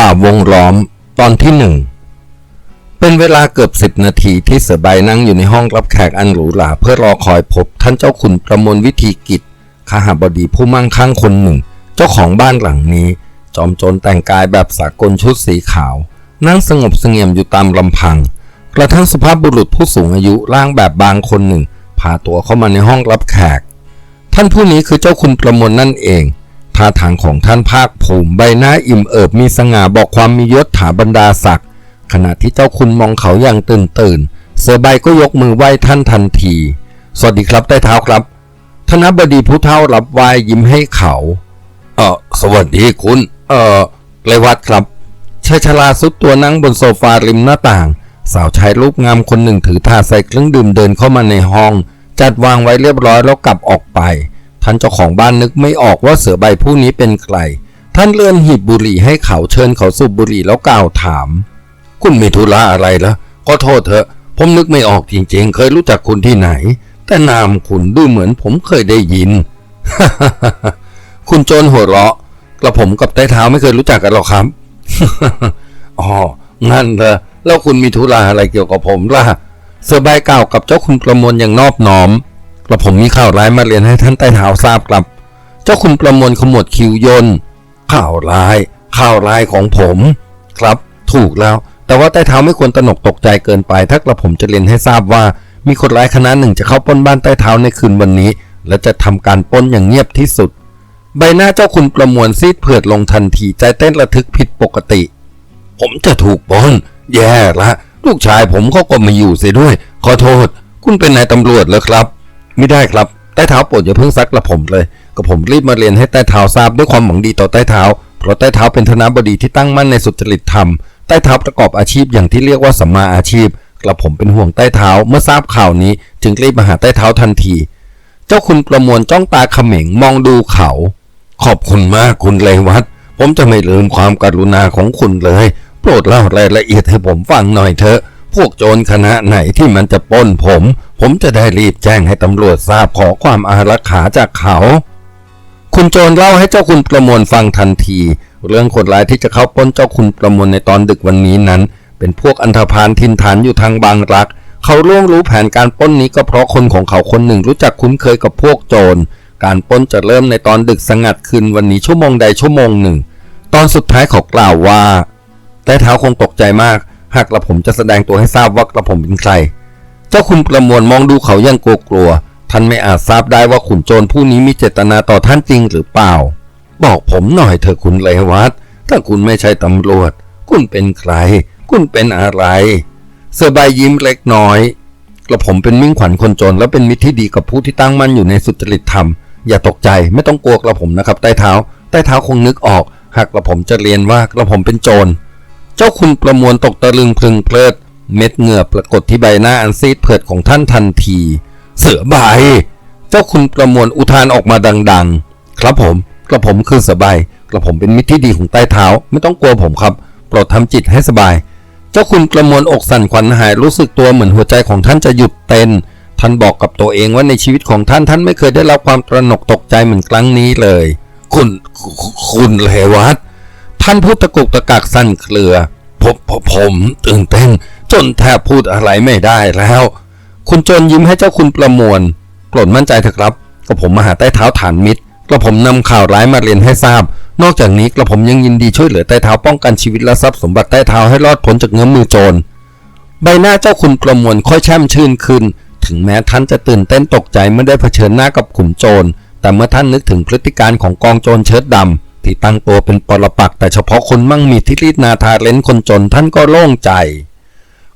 ฝ่าวงล้อมตอนที่หนึ่งเป็นเวลาเกือบสิบนาทีที่เสือใบนั่งอยู่ในห้องรับแขกอันหรูหราเพื่อรอคอยพบท่านเจ้าขุนประมวลวิธีกิจขหบดีผู้มั่งคั่งคนหนึ่ง เจ้าของบ้านหลังนี้ จอมโจรแต่งกายแบบสากลชุดสีขาว นั่งสงบเสงี่ยมอยู่ตามลำพัง กระทั่งสภาพบุรุษผู้สูงอายุร่างแบบบางคนหนึ่งพาตัวเข้ามาในห้องรับแขก ท่านผู้นี้คือเจ้าคุณประมวลนั่นเอง ท่าทางของท่านภาคภูมิใบหน้าอิ่มเอิบมีสง่าบอกความมียศถาบรรดาศักดิ์ขณะที่เจ้าคุณมองเขาอย่างตื่นตื่น เสือใบก็ยกมือไหว้ท่านทันที สวัสดีครับใต้เท้าครับ ธนบดีผู้เฒ่ารับไหว้ยิ้มให้เขา เออสวัสดีคุณ เออเลวัตครับชายชราสุดตัวนั่งบนโซฟาริมหน้าต่าง สาวชายรูปงามคนหนึ่งถือถาดใส่เครื่องดื่มเดินเข้ามาในห้อง จัดวางไว้เรียบร้อยแล้วกลับออกไป ท่านเจ้าของบ้านนึกไม่ออกว่าเสือใบผู้นี้เป็นใคร ท่านเลื่อนหีบบุหรี่ให้เขาเชิญเขาสูบบุหรี่แล้วกล่าวถาม คุณมีธุระอะไรล่ะขอโทษเถอะ ผมนึกไม่ออกจริงๆ เคยรู้จักคุณที่ไหน แต่นามคุณดูเหมือนผมเคยได้ยิน คุณโจรหัวเราะกระผมกับใต้เท้าไม่เคยรู้จักกันหรอกครับอ๋องั้นเหรอแล้วคุณมีธุระอะไรเกี่ยวกับผมล่ะเสือใบกล่าวกับเจ้าคุณประมวลอย่างนอบน้อม กระผมมีข่าวร้ายมาเรียนให้ท่านใต้เท้าทราบครับ เจ้าคุณประมวลขมวดคิ้วยนข่าวร้าย ข่าวร้ายของผม ครับ ถูกแล้ว แต่ว่าใต้เท้าไม่ควรตระหนกตกใจเกินไป ถ้ากระผมจะเรียนให้ทราบว่า มีคนร้ายคณะหนึ่งจะเข้าปล้นบ้านใต้เท้าในคืนวันนี้ และจะทำการปล้นอย่างเงียบที่สุด ใบหน้าเจ้าคุณประมวลซีดเผือดลงทันทีใจเต้นระทึกผิดปกติ ผมจะถูกปล้น แย่ละ ลูกชายผมเขาก็มาอยู่เสียด้วย ขอโทษ คุณเป็นนายตำรวจเหรอครับ ไม่ได้ครับใต้เท้าโปรดอย่าเพิ่งซักกระผมเลยกระผมรีบมาเรียนให้ใต้เท้าทราบด้วยความหวังดีต่อใต้เท้า เพราะใต้เท้าเป็นธนบดีที่ตั้งมั่นในสุจริตธรรมใต้เท้าประกอบอาชีพอย่างที่เรียกว่าสัมมาอาชีพกระผมเป็นห่วงใต้เท้าเมื่อทราบข่าวนี้ จึงรีบมาหาใต้เท้าทันที เจ้าคุณประมวลจ้องตาเขม็งมองดูเขา ขอบคุณมากคุณเลวัตผมจะไม่ลืมความกรุณาของคุณเลย โปรดเล่ารายละเอียดให้ผมฟังหน่อยเถอะ พวกโจรคณะไหนที่มันจะป้นผม ผมจะได้รีบแจ้งให้ตำรวจทราบขอความอารักขาจากเขา คุณโจรเล่าให้เจ้าคุณประมวลฟังทันที เรื่องคนร้ายที่จะเข้าป้นเจ้าคุณประมวลในตอนดึกวันนี้นั้น เป็นพวกอันธพาลทินฐานอยู่ทางบางรัก เขาล่วงรู้แผนการป้นนี้ก็เพราะคนของเขาคนหนึ่งรู้จักคุ้นเคยกับพวกโจรการป้นจะเริ่มในตอนดึกสงัดคืนวันนี้ชั่วโมงใดชั่วโมงหนึ่ง ตอนสุดท้ายเขากล่าวว่า แต่เท้าคงตกใจมาก หากกระผมจะแสดงตัวให้ทราบว่ากระผมเป็นใคร เจ้าคุณประมวลมองดูเขาอย่างกลัว ท่านไม่อาจทราบได้ว่าขุนโจรผู้นี้มีเจตนาต่อท่านจริงหรือเปล่า บอกผมหน่อยเถอะคุณเลวัตถ้าคุณไม่ใช่ตำรวจ คุณเป็นใคร คุณเป็นอะไร เสือใบยิ้มเล็กน้อย กระผมเป็นมิ่งขวัญคนจน และเป็นมิตรที่ดีกับผู้ที่ตั้งมั่นอยู่ในสุจริตธรรม อย่าตกใจไม่ต้องกลัวกระผมนะครับใต้เท้า ใต้เท้าคงนึกออก หากกระผมจะเรียนว่ากระผมเป็นโจร เจ้าคุณประมวลตกตะลึงพลึงเพลิด เม็ดเหงื่อปรากฏที่ใบหน้าอันซีดเผือดของท่านทันที เสือใบเจ้าคุณประมวลอุทานออกมาดัง ๆ ครับผมกระผมคือเสือใบกระผมเป็นมิตรที่ดีของใต้เท้า ไม่ต้องกลัวผมครับโปรดทำจิตให้สบาย เจ้าคุณประมวลอกสั่นขวัญหายรู้สึกตัวเหมือนหัวใจของท่านจะหยุดเต้นท่านบอกกับตัวเองว่าในชีวิตของท่านท่านไม่เคยได้รับความตระหนกตกใจเหมือนครั้งนี้เลย คุณคุณคุณเลวัต ท่านพูดตะกุกตะกักสั่นเครือผมผมผมตื่นเต้น จนแทบพูดอะไรไม่ได้แล้ว คุณโจรยิ้มให้เจ้าคุณประมวลโปรดมั่นใจเถอะครับกระผมมาหาใต้เท้าฐานมิตรกระผมนำข่าวร้ายมาเรียนให้ทราบ นอกจากนี้กระผมยังยินดีช่วยเหลือใต้เท้าป้องกันชีวิตและทรัพย์สมบัติใต้เท้าให้รอดพ้นจากเงื้อมมือโจรใบหน้าเจ้าคุณประมวลค่อยแช่มชื่นขึ้น ถึงแม้ท่านจะตื่นเต้นตกใจเมื่อได้เผชิญหน้ากับขุนโจร แต่เมื่อท่านนึกถึงพฤติการของกองโจรเชิดดำ ที่ตั้งตัวเป็นปรปักษ์แต่เฉพาะคนมั่งมีที่รีดนาทาเลนคนจนท่านก็โล่งใจ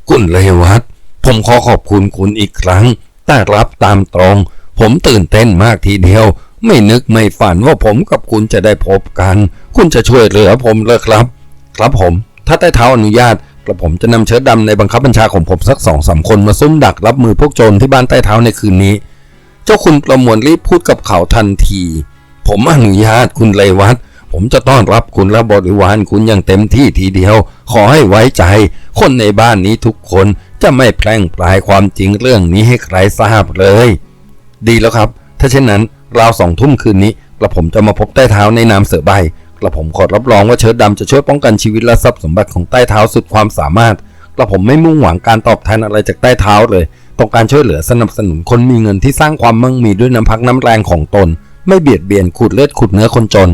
คุณเลวัตผมขอขอบคุณคุณอีกครั้ง แต่รับตามตรง ผมตื่นเต้นมากทีเดียว ไม่นึกไม่ฝันว่าผมกับคุณจะได้พบกัน คุณจะช่วยเหลือผมเลยครับ ครับผม ถ้าใต้เท้าอนุญาตกระผมจะนำเชิดดำในบังคับบัญชาของผมสักสองสามคนมาซุ่มดักรับมือพวกโจรที่บ้านใต้เท้าในคืนนี้ เจ้าคุณประมวลรีบพูดกับเขาทันที ผมอนุญาตคุณเลวัต ผมจะต้อนรับคุณและบริวารคุณอย่างเต็มที่ทีเดียว ขอให้ไว้ใจ คนในบ้านนี้ทุกคนจะไม่แพร่งปลายความจริงเรื่องนี้ให้ใครทราบเลย ดีแล้วครับ ถ้าเช่นนั้นราวสองทุ่มคืนนี้กระผมจะมาพบใต้เท้าในนามเสือใบกระผมขอรับรองว่าเชิดดำจะช่วยป้องกันชีวิตและทรัพย์สมบัติของใต้เท้าสุดความสามารถกระผมไม่มุ่งหวังการตอบแทนอะไรจากใต้เท้าเลยต้องการช่วยเหลือสนับสนุนคนมีเงินที่สร้างความมั่งมีด้วยน้ำพักน้ำแรงของตน ไม่เบียดเบียนขูดเลือดขูดเนื้อคนจน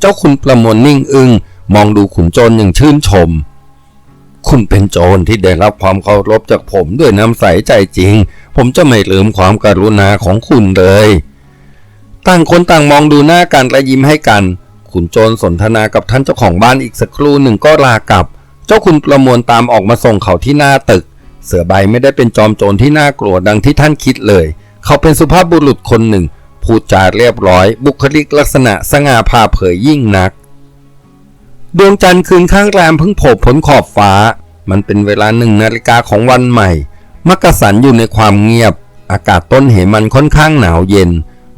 เจ้าคุณประมวลนิ่งอึงมองดูขุนโจรอย่างชื่นชม คุณเป็นโจรที่ได้รับความเคารพจากผมด้วยน้ำใสใจจริง ผมจะไม่ลืมความการุณาของคุณเลย ต่างคนต่างมองดูหน้ากันและยิ้มให้กัน ขุนโจรสนทนากับท่านเจ้าของบ้านอีกสักครู่หนึ่งก็ลากลับ เจ้าคุณประมวลตามออกมาส่งเขาที่หน้าตึก เสือใบไม่ได้เป็นจอมโจรที่น่ากลัวดังที่ท่านคิดเลย เขาเป็นสุภาพบุรุษคนหนึ่ง พูดจาเรียบร้อย บุคลิกลักษณะสง่าผ่าเผยยิ่งนัก ดวงจันทร์คืนข้างแรมเพิ่งโผล่พ้นขอบฟ้า มันเป็นเวลาหนึ่งนาฬิกาของวันใหม่มักกะสันอยู่ในความเงียบ อากาศต้นเหมันค่อนข้างหนาวเย็น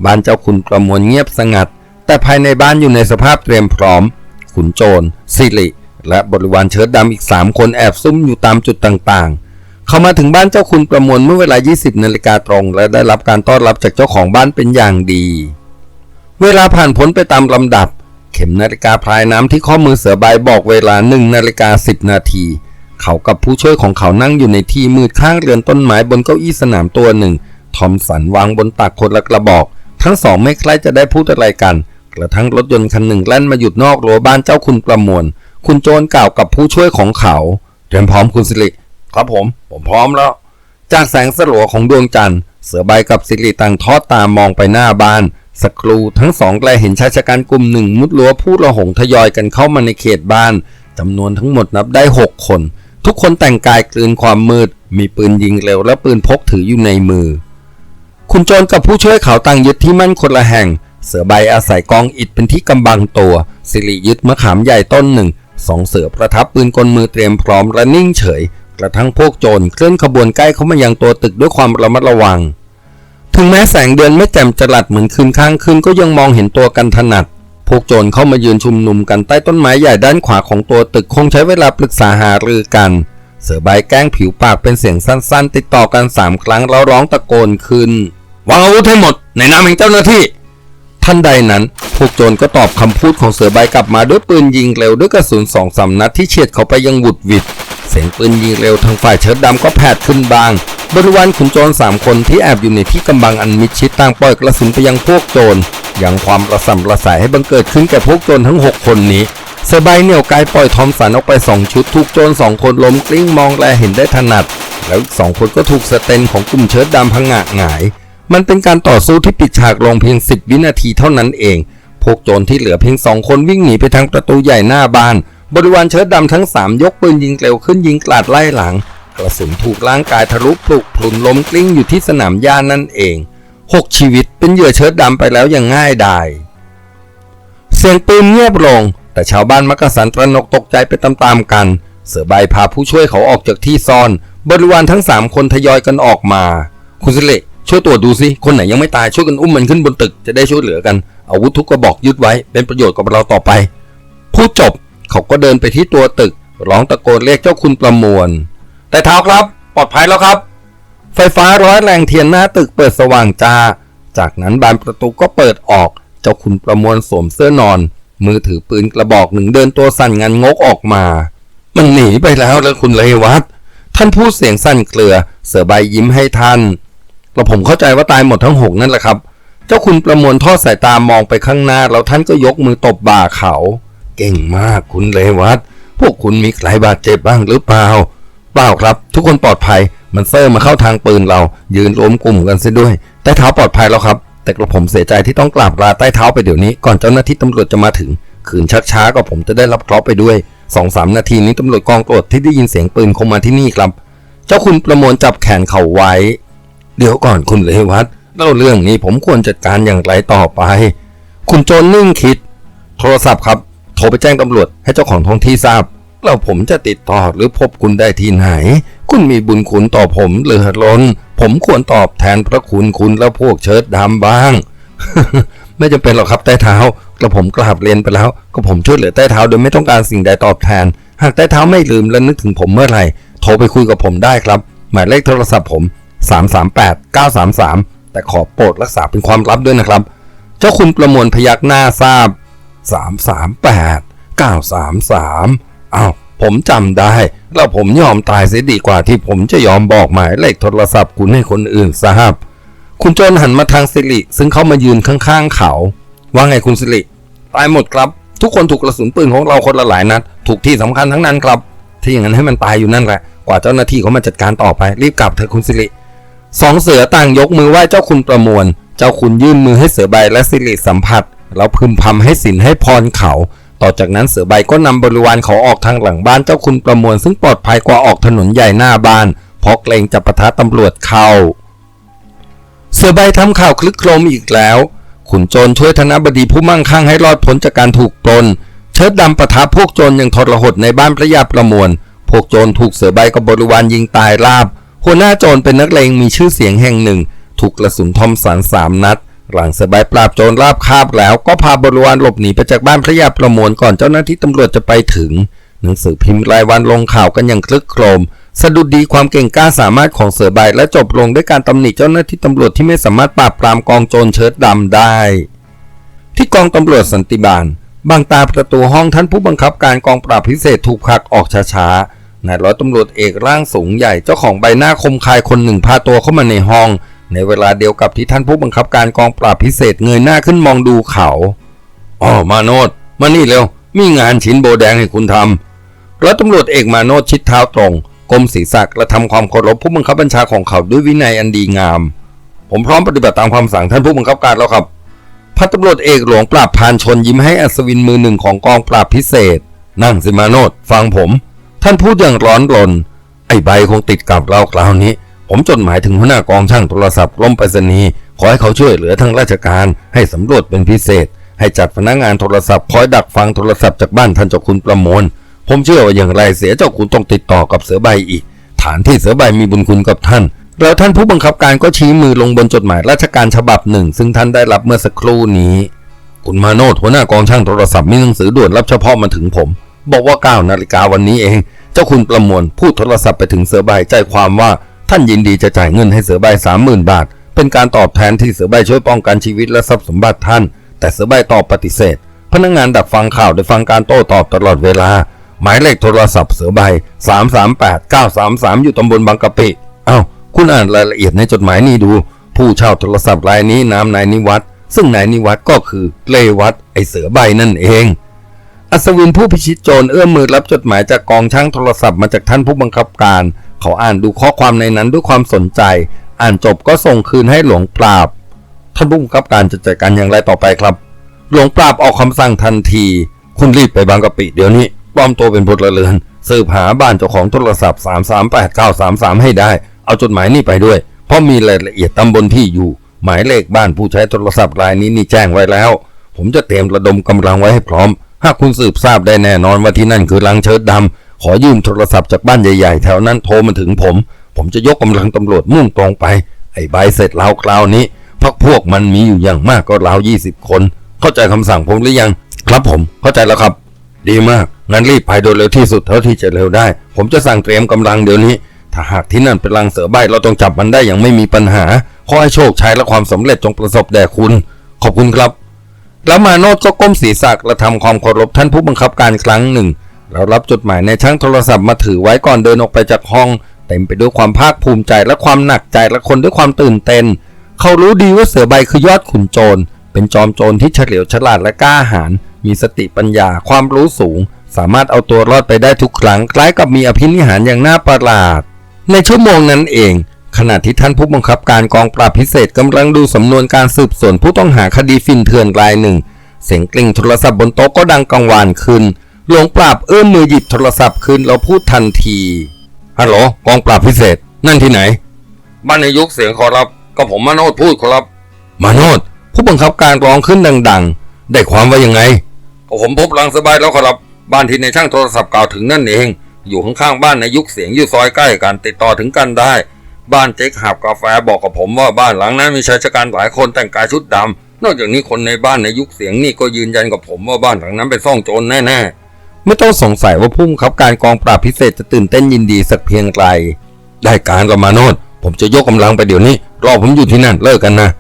บ้านเจ้าคุณประมวลเงียบสงัด แต่ภายในบ้านอยู่ในสภาพเตรียมพร้อม ขุนโจรสิริ และบริวารเชิดดำอีกสามคนแอบซุ่มอยู่ตามจุดต่างๆ เขามาถึงบ้านเจ้าคุณประมวลเมื่อเวลา 20นาฬิกาตรง และได้รับการต้อนรับจากเจ้าของบ้านเป็นอย่างดี เวลาผ่านพ้นไปตามลำดับ เข็มนาฬิกาพลายน้ำที่ข้อมือเสือใบบอกเวลาหนึ่งนาฬิกาสินาทีเขากับผู้ช่วยของเขานั่งอยู่ในที่มืดข้างเรือนต้นไม้บนเก้าอี้สนามตัวหนึ่ง ทอมสันวางบนตักคนละกระบอก ทั้งสองไม่ใคล้จะได้พูดอะไรกัน กระทั่งรถยนต์คันหนึ่งแล่นมาหยุดนอกรั้วบ้านเจ้าคุณประมวล คุณโจรกล่าวกับผู้ช่วยของเขา เตรียมพร้อมคุณสิริ ครับผม ผมพร้อมแล้ว จากแสงสลัวของดวงจันทร์ เสือใบกับสิริต่างทอดตามองไปหน้าบ้านสกรูทั้งสองแกลเห็นชายชะกันกลุ่มหนึ่งมุดรั้วผู้ระหงทยอยกันเข้ามาในเขตบ้านจำนวนทั้งหมดนับได้หกคน ทุกคนแต่งกายกลืนความมืด มีปืนยิงเร็วและปืนพกถืออยู่ในมือ คุณโจรกับผู้ช่วยเขาต่างยึดที่มั่นคนละแห่ง เสือใบอาศัยกองอิฐเป็นที่กำบังตัว สิริยึดมะขามใหญ่ต้นหนึ่งสองเสือประทับปืนกลมือเตรียมพร้อมและนิ่งเฉย กระทั่งพวกโจรเคลื่อนขบวนใกล้เข้ามายังตัวตึกด้วยความระมัดระวัง ถึงแม้แสงเดือนไม่แจ่มจรัสเหมือนคืนข้างคืนก็ยังมองเห็นตัวกันถนัด พวกโจรเข้ามายืนชุมนุมกันใต้ต้นไม้ใหญ่ด้านขวาของตัวตึกคงใช้เวลาปรึกษาหารือกัน เสือใบแกล้งผิวปากเป็นเสียงสั้น ๆ ติดต่อกันสามครั้งแล้วร้องตะโกนขึ้นวางอาวุธให้หมด ในนามแห่งเจ้าหน้าที่ทันใดนั้นพวกโจรก็ตอบคำพูดของเสือใบกลับมาด้วยปืนยิงเร็วด้วยกระสุนสองสามนัดที่เฉียดเขาไปยังหวุดหวิด เสียงปืนยิงเร็วทางฝ่ายเชิดดำก็แผดขึ้นบาง บริวารขุนโจรสามคนที่แอบอยู่ในที่กำบังอันมิดชิดต่างปล่อยกระสุนไปยังพวกโจรยังความระสำระสายให้บังเกิดขึ้นแก่พวกโจรทั้งหกคนนี้เสือใบเหนี่ยวไกลปล่อยทอมสันออกไปสองชุดถูกโจรสองคนล้มกลิ้งมองแลเห็นได้ถนัด แล้วอีกสองคนก็ถูกสเตนของกลุ่มเชิดดำพังงะหงาย มันเป็นการต่อสู้ที่ปิดฉากลงเพียง 10 วินาทีเท่านั้นเอง พวกโจรที่เหลือเพียงสองคนวิ่งหนีไปทางประตูใหญ่หน้าบ้าน บริวารเชิดดำทั้งสามยกปืนยิงเร็วขึ้นยิงกลาดไล่หลัง กระสุนถูกร่างกายทะลุปลุกพลุนล้มกลิ้งอยู่ที่สนามหญ้านั่นเองหกชีวิตเป็นเหยื่อเชิดดำไปแล้วอย่างง่ายดายเสียงปืนเงียบลง แต่ชาวบ้านมักกะสันตระหนกตกใจไปตามๆกัน เสือใบพาผู้ช่วยเขาออกจากที่ซ่อน บริวารทั้งสามคนทยอยกันออกมา คุณสิเลช่วยตรวจดูสิ คนไหนยังไม่ตายช่วยกันอุ้มมันขึ้นบนตึกจะได้ช่วยเหลือกัน อาวุธทุกกระบอกยึดไว้เป็นประโยชน์กับเราต่อไปพูดจบ เขาก็เดินไปที่ตัวตึก ร้องตะโกนเรียกเจ้าคุณประมวล แต่เท้าครับ ปลอดภัยแล้วครับ ไฟฟ้าร้อยแรงเทียนหน้าตึกเปิดสว่างจ้า จากนั้นบานประตูก็เปิดออก เจ้าคุณประมวลสวมเสื้อนอน มือถือปืนกระบอกหนึ่งเดินตัวสั่นงันงกออกมา มันหนีไปแล้วแล้วคุณเลวัตท่านพูดเสียงสั่นเกลือ เสือใบยิ้มให้ท่านกระผมเข้าใจว่าตายหมดทั้งหกนั่นแหละครับ เจ้าคุณประมวลทอดสายตามองไปข้างหน้า แล้วท่านก็ยกมือตบบ่าเขา เก่งมากคุณเลวัตพวกคุณมีใครบาดเจ็บบ้างหรือเปล่า เปล่าครับ ทุกคนปลอดภัย มันเซอร์มาเข้าทางปืนเรา ยืนรวมกลุ่มกันเสียด้วย ใต้เท้าปลอดภัยแล้วครับ แต่กระผมเสียใจที่ต้องกราบลาใต้เท้าไปเดี๋ยวนี้ ก่อนเจ้าหน้าที่ตำรวจจะมาถึงขืนชักช้าก็ผมจะได้รับเคราะห์ไปด้วยสองสามนาทีนี้ตำรวจกองตรวจที่ได้ยินเสียงปืนคงมาที่นี่ครับ เจ้าคุณประมวลจับแขนเขาไว้ เดี๋ยวก่อนคุณเลวัตเล่าเรื่องนี้ผมควรจัดการอย่างไรต่อไป คุณโจนนิ่งคิด โทรศัพท์ครับ ทรไปแจ้งตำรวจให้เจ้าของท้องที่ทราบ แล้วผมจะติดต่อหรือพบคุณได้ที่ไหน คุณมีบุญคุณต่อผมเหลือล้น ผมควรตอบแทนพระคุณคุณและพวกเชิดดำบ้าง ไม่จำเป็นหรอกครับใต้เท้ากระผมกราบเรียนไปแล้ว ก็ผมช่วยเหลือใต้เท้าโดยไม่ต้องการสิ่งใดตอบแทน หากใต้เท้าไม่ลืมและนึกถึงผมเมื่อไหร่ โทรไปคุยกับผมได้ครับ หมายเลขโทรศัพท์ผม 338 933 แต่ขอโปรดรักษาเป็นความลับด้วยนะครับ เจ้าคุณประมวลพยักหน้าทราบ 338 933อ้าวผมจำได้ แล้วผมยอมตายเสียดีกว่าที่ผมจะยอมบอกหมายเลขโทรศัพท์คุณให้คนอื่นทราบ คุณโจนหันมาทางสิริ ซึ่งเขามายืนข้างๆเขา ว่าไงคุณสิริ ตายหมดครับ ทุกคนถูกกระสุนปืนของเราคนละหลายนัด ถูกที่สำคัญทั้งนั้นครับ ที่อย่างนั้นให้มันตายอยู่นั่นแหละ กว่าเจ้าหน้าที่เขามาจัดการต่อไป รีบกลับเถอะคุณสิริสองเสือต่างยกมือไหว้เจ้าคุณประมวล เจ้าคุณยื่นมือให้เสือใบและสิริสัมผัส แล้วพึมพำให้สินให้พรเขา ต่อจากนั้นเสือใบก็นำบริวารเขาออกทางหลังบ้านเจ้าคุณประมวลซึ่งปลอดภัยกว่าออกถนนใหญ่หน้าบ้านเพราะเกรงจะปะทะตำรวจเข้า เสือใบทำข่าวคลึกโครมอีกแล้ว ขุนโจรช่วยธนบดีผู้มั่งคั่งให้รอดพ้นจากการถูกปลน เชิดดำปะทะพวกโจรย่างทรหดในบ้านพระยาประมวล พวกโจรถูกเสือใบกับบริวารยิงตายราบ หัวหน้าโจรเป็นนักเลงมีชื่อเสียงแห่งหนึ่ง ถูกกระสุนทอมสันสามนัด หลังสือใบปราบโจรราบคาบแล้วก็พาบริวารหลบหนีไปจากบ้านพระยาประมวลก่อนเจ้าหน้าที่ตำรวจจะไปถึง หนังสือพิมพ์รายวันลงข่าวกันอย่างคลึกโครม สะดุดดีความเก่งกล้าสามารถของเสือใบและจบลงด้วยการตำหนิเจ้าหน้าที่ตำรวจที่ไม่สามารถปราบปรามกองโจรเชิดดำได้ ที่กองตำรวจสันติบาลบางตาประตูห้องท่านผู้บังคับการกองปราบพิเศษถูกผลักออกช้าๆนายร้อยตำรวจเอกร่างสูงใหญ่เจ้าของใบหน้าคมคายคนหนึ่งพาตัวเข้ามาในห้อง ในเวลาเดียวกับที่ท่านผู้บังคับการกองปราบพิเศษเงยหน้าขึ้นมองดูเขาอ๋อมาโนดมานี่เร็ว มีงานชิ้นโบแดงให้คุณทำร้อยตำรวจเอกมาโนดชิดเท้าตรงก้มศีรษะและทำความเคารพผู้บังคับบัญชาของเขาด้วยวินัยอันดีงาม ผมพร้อมปฏิบัติตามคำสั่งท่านผู้บังคับการแล้วครับพันตำรวจเอกหลวงปราบพานชนยิ้มให้อัศวินมือหนึ่งของกองปราบพิเศษ นั่งสิมาโนดฟังผม ท่านพูดอย่างร้อนรน ไอ้ใบคงติดกับเราคราวนี้ ผมจดหมายถึงหัวหน้ากองช่างโทรศัพท์กรมไปรษณีย์ขอให้เขาช่วยเหลือทางราชการ ให้สำรวจเป็นพิเศษ ให้จัดพนักงานโทรศัพท์คอยดักฟังโทรศัพท์จากบ้านท่านเจ้าคุณประมวลผมเชื่อว่าอย่างไรเสียเจ้าคุณต้องติดต่อกับเสือใบอีก ฐานที่เสือใบมีบุญคุณกับท่าน แล้วท่านผู้บังคับการก็ชี้มือลงบนจดหมายราชการฉบับหนึ่ง ซึ่งท่านได้รับเมื่อสักครู่นี้ คุณมาโนดหัวหน้ากองช่างโทรศัพท์มีหนังสือด่วนรับเฉพาะมาถึงผม บอกว่า9นาฬิกาวันนี้เอง เจ้าคุณประมวลพูดโทรศัพท์ไปถึงเสือใบใจความว่า ท่านยินดีจะจ่ายเงินให้เสือใบสามหมื่นบาท เป็นการตอบแทนที่เสือใบช่วยป้องกันชีวิตและทรัพย์สมบัติท่าน แต่เสือใบตอบปฏิเสธ พนักงานดักฟังข่าวได้ฟังการโต้ตอบตลอดเวลา หมายเลขโทรศัพท์เสือใบ 338 933 อยู่ตำบลบางกะปิ เอ้า คุณอ่านรายละเอียดในจดหมายนี้ดู ผู้เช่าโทรศัพท์รายนี้นามนายนิวัตซึ่งนายนิวัตก็คือเลวัตไอเสือใบนั่นเองอัศวินผู้พิชิตโจรเอื้อมมือรับจดหมายจากกองช่างโทรศัพท์มาจากท่านผู้บังคับการ เขาอ่านดูข้อความในนั้นด้วยความสนใจ อ่านจบก็ส่งคืนให้หลวงปราบ ท่านผู้งคับการจะจัดการอย่างไรต่อไปครับ หลวงปราบออกคำสั่งทันที คุณรีบไปบางกะปิเดี๋ยวนี้ปลอมตัวเป็นพลเรือนสืบหาบ้านเจ้าของโทรศัพท์338 933 ให้ได้ เอาจดหมายนี่ไปด้วย เพราะมีรายละเอียดตำบลที่อยู่ หมายเลขบ้านผู้ใช้โทรศัพท์รายนี้นี่แจ้งไว้แล้ว ผมจะเตรียมระดมกำลังไว้ให้พร้อม หากคุณสืบทราบได้แน่นอนว่าที่นั่นคือลังเชิดดำ ขอยืมโทรศัพท์จากบ้านใหญ่ๆ แถวนั้นโทรมาถึงผม ผมจะยกกำลังตำรวจมุ่งตรงไป ไอ้ใบเสร็จแล้วคราวนี้พักพวกมันมีอยู่อย่างมากก็ราวยี่สิบคน เข้าใจคำสั่งผมหรือยัง ครับผม เข้าใจแล้วครับ ดีมากงั้นรีบไปโดยเร็วที่สุดเท่าที่จะเร็วได้ ผมจะสั่งเตรียมกำลังเดี๋ยวนี้ ถ้าหากที่นั่นเป็นลังเสือใบเราต้องจับมันได้อย่างไม่มีปัญหาขอให้โชคชัยและความสำเร็จจงประสบแด่คุณ ขอบคุณครับแล้วมาโนดก็ก้มศีรษะและทำความเคารพท่านผู้บังคับการครั้งหนึ่ง แล้วรับจดหมายในช่างโทรศัพท์มาถือไว้ก่อนเดินออกไปจากห้อง เต็มไปด้วยความภาคภูมิใจและความหนักใจและคนด้วยความตื่นเต้น เขารู้ดีว่าเสือใบคือยอดขุนโจร เป็นจอมโจรที่เฉลียวฉลาดและกล้าหาญมีสติปัญญาความรู้สูง สามารถเอาตัวรอดไปได้ทุกครั้งคล้ายกับมีอภินิหารอย่างน่าประหลาด ในชั่วโมงนั้นเอง ขณะที่ท่านผู้บังคับการกองปราบพิเศษกำลังดูสำนวนการสืบสวนผู้ต้องหาคดีฟินเถื่อนรายหนึ่ง เสียงกลิ่งโทรศัพท์บนโต๊ะก็ดังกังวานขึ้น หลวงปราบเอื้อมมือหยิบโทรศัพท์ขึ้นแล้วพูดทันที ฮัลโหลกองปราบพิเศษ นั่นที่ไหน บ้านในยุคเสียงขอรับ ก็ผมมาโนดพูดขอรับ มาโนดผู้บังคับการร้องขึ้นดัง ๆ ได้ความว่ายังไงก็ผมพบรังสบายแล้วขอรับ บ้านที่ในช่างโทรศัพท์กล่าวถึงนั่นเอง อยู่ข้างๆบ้านในยุคเสียงอยู่ซอยใกล้กันติดต่อถึงกันได้ บ้านเจ๊กหับกาแฟบอกกับผมว่าบ้านหลังนั้นมีชายชะกันหลายคนแต่งกายชุดดำนอกจากนี้คนในบ้านในยุคเสียงนี่ก็ยืนยันกับผมว่าบ้านหลังนั้นเป็นซ่องโจรแน่ๆ ไม่ต้องสงสัยว่าผู้บังคับการกองปราบพิเศษจะตื่นเต้นยินดีสักเพียงไรได้การกับมาโนดผมจะยกกำลังไปเดี๋ยวนี้ รอผมอยู่ที่นั่นเลิกกันนะ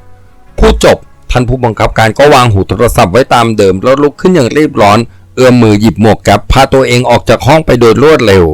พูดจบท่านผู้บังคับการก็วางหูโทรศัพท์ไว้ตามเดิมแล้วลุกขึ้นอย่างรีบร้อน เอื้อมมือหยิบหมวกแก๊ปพาตัวเองออกจากห้องไปโดยรวดเร็ว